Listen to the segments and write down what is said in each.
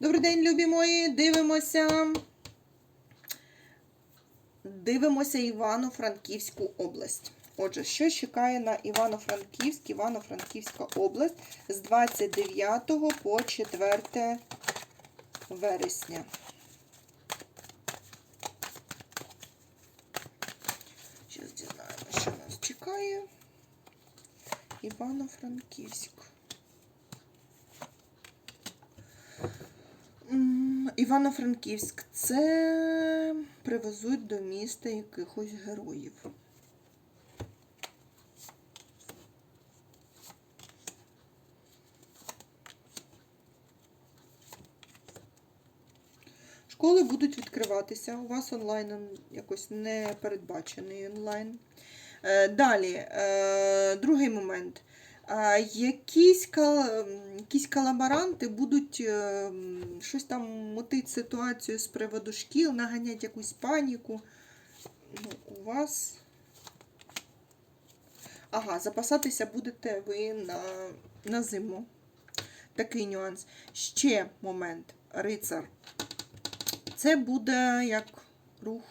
Добрий день, любі мої. Дивимося. Дивимося Івано-Франківську область. Отже, що чекає на Івано-Франківськ, Івано-Франківська область з 29 по 4 вересня. Зараз дізнаємося, що нас чекає. Івано-Франківськ. Івано-Франківськ це привезуть до міста якихось героїв. Школи будуть відкриватися. У вас онлайн якось не передбачений онлайн. Е, Далі, е, другий момент. Якісь, якісь колаборанти будуть е, щось там мотити ситуацію з приводу шкіл, наганять якусь паніку. Ну, у вас. Ага, запасатися будете ви на, на зиму. Такий нюанс. Ще момент. Рицар. Це буде як рух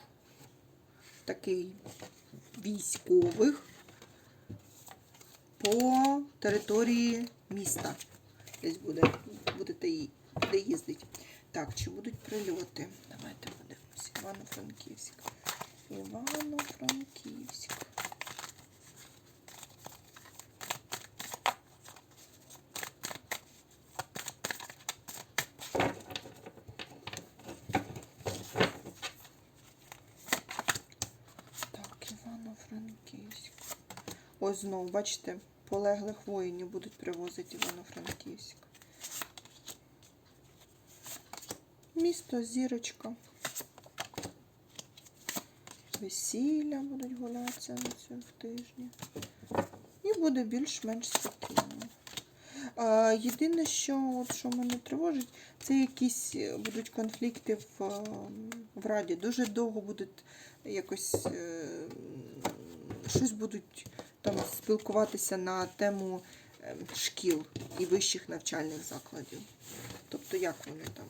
такий військових по території міста. Десь буде, будете буде їздити. Так, чи будуть прильоти? Давайте подивимося. Івано-Франківськ. Івано-Франківськ. Так, Івано-Франківськ. Ось знову, бачите, полеглих воїнів будуть привозити Івано-Франківськ. Місто Зірочка. Весілля будуть гулятися на цьому тижні. І буде більш-менш спокійно. Єдине, що, от, що мене тривожить, це якісь е, будуть конфлікти в, е, в Раді. Дуже довго будуть якось е, щось будуть там спілкуватися на тему е, шкіл і вищих навчальних закладів. Тобто, як вони там,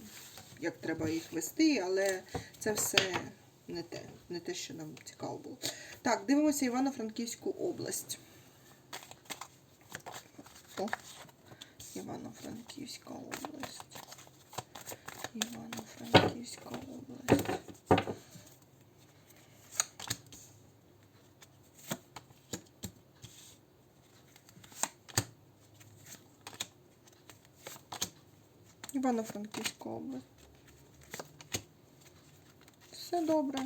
як треба їх вести, але це все не те, не те, що нам цікаво було. Так, дивимося Івано-Франківську область. О, Івано-Франківська область. Івано-Франківська область. Івано-Франківська область. Все добре.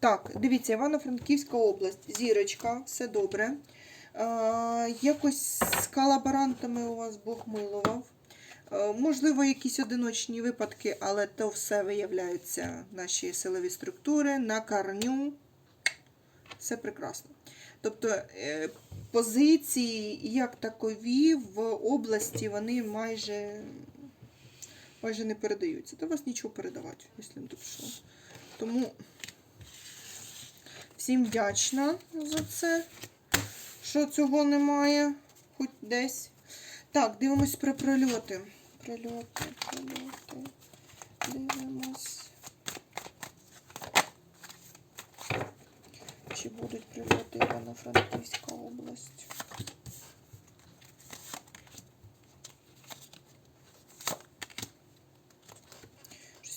Так, дивіться, Івано-Франківська область, зірочка, все добре. Е, якось з колаборантами у вас Бог милував. Е, можливо, якісь одиночні випадки, але то все виявляються наші силові структури на карню. Все прекрасно. Тобто е, позиції як такові в області вони майже, майже не передаються. До вас нічого передавати, якщо не пішло. Тому всім вдячна за це, що цього немає, хоч десь. Так, дивимось про прильоти. Прильоти, прильоти. Дивимось. Чи будуть прильоти Івано-Франківська область?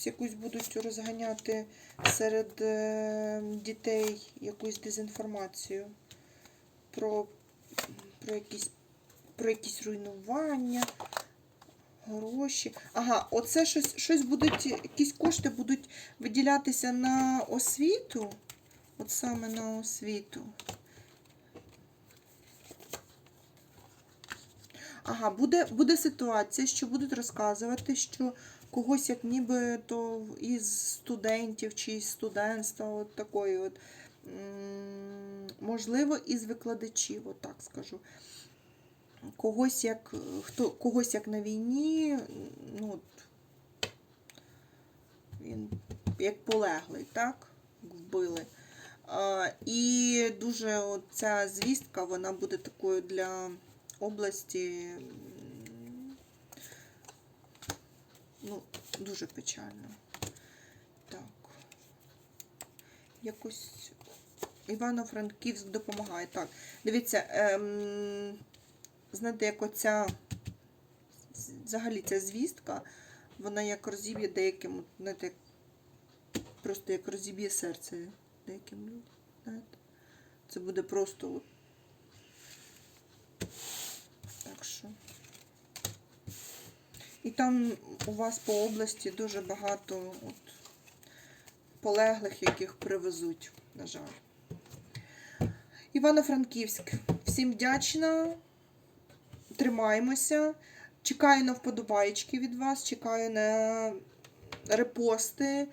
Якусь будуть розганяти серед е, дітей якусь дезінформацію про, про, якісь, про якісь руйнування, гроші. Ага, оце щось, щось будуть, якісь кошти будуть виділятися на освіту. От саме на освіту. Ага, буде, буде ситуація, що будуть розказувати, що когось як ніби то із студентів чи із студентства, от такої от, можливо, із викладачів, от так скажу. Когось як, хто, когось як на війні, ну, він як полеглий, так? Вбили. А, і дуже ця звістка, вона буде такою для області Ну, дуже печально. Так. Якось Івано-Франківськ допомагає. Так, дивіться, ем, знаєте, як оця взагалі ця звістка, вона як розіб'є деяким, знаєте, просто як розіб'є серце деяким людям. Знаєте? Це буде просто от. Так що. І там у вас по області дуже багато от, полеглих, яких привезуть, на жаль. Івано-Франківськ. Всім вдячна. Тримаємося. Чекаю на вподобайки від вас, чекаю на репости.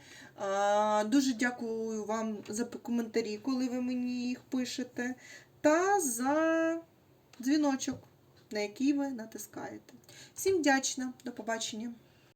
Дуже дякую вам за коментарі, коли ви мені їх пишете. Та за дзвіночок, на який ви натискаєте. Всім вдячна. До побачення.